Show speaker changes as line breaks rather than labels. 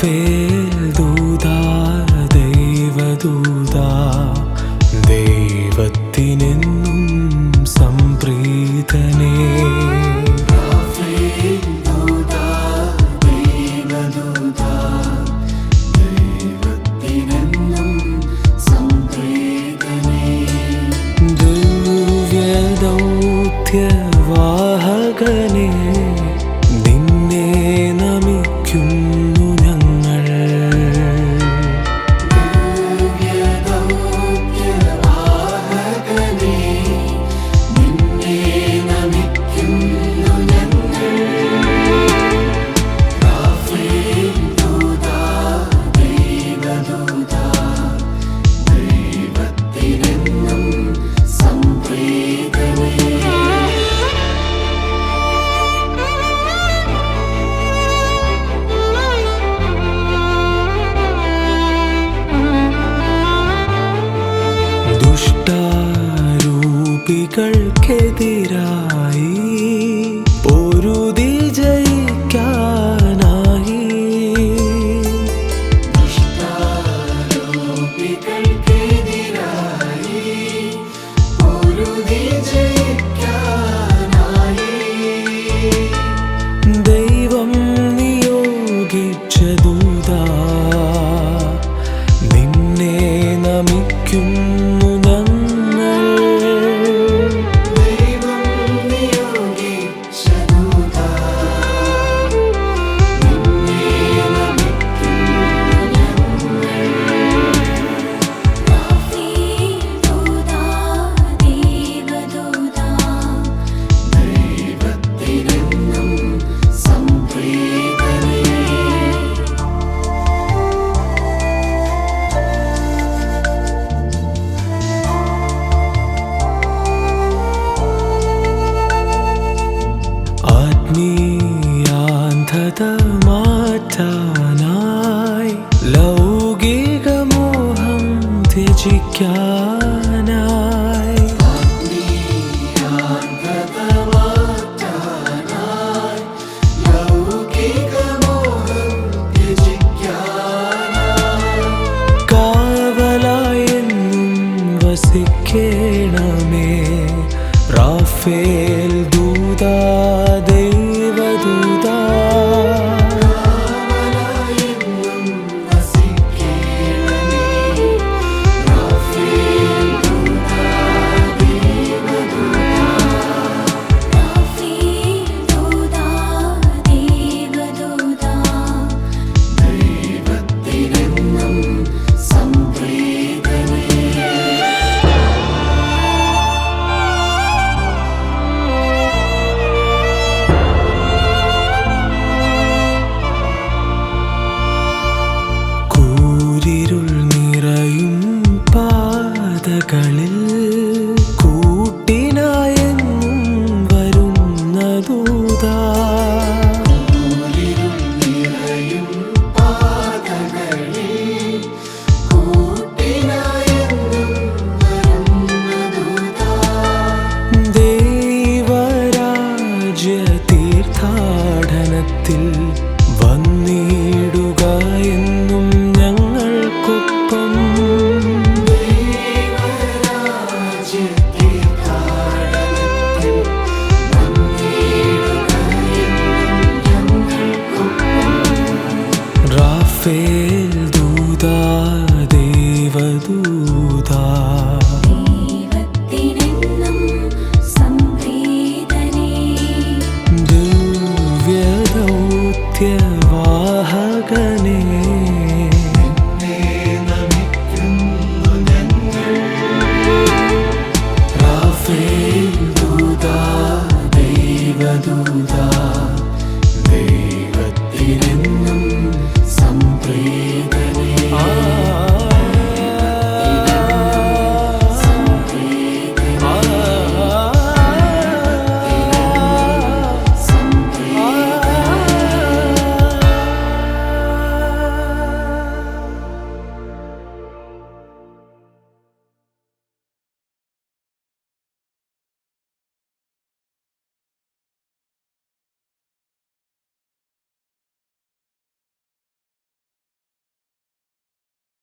Rafale ദൂതാ ദൈവദൂതാ ദൈവത്തിനെന്നും സംപ്രീതനേ. ദിവ്യദൗത്യവാഹകനെ ദുഷ്ടാരൂപികൾക്കെതിരായി വസിക്കേണമേ റാഫേൽ റാഫേൽ ദൂതാ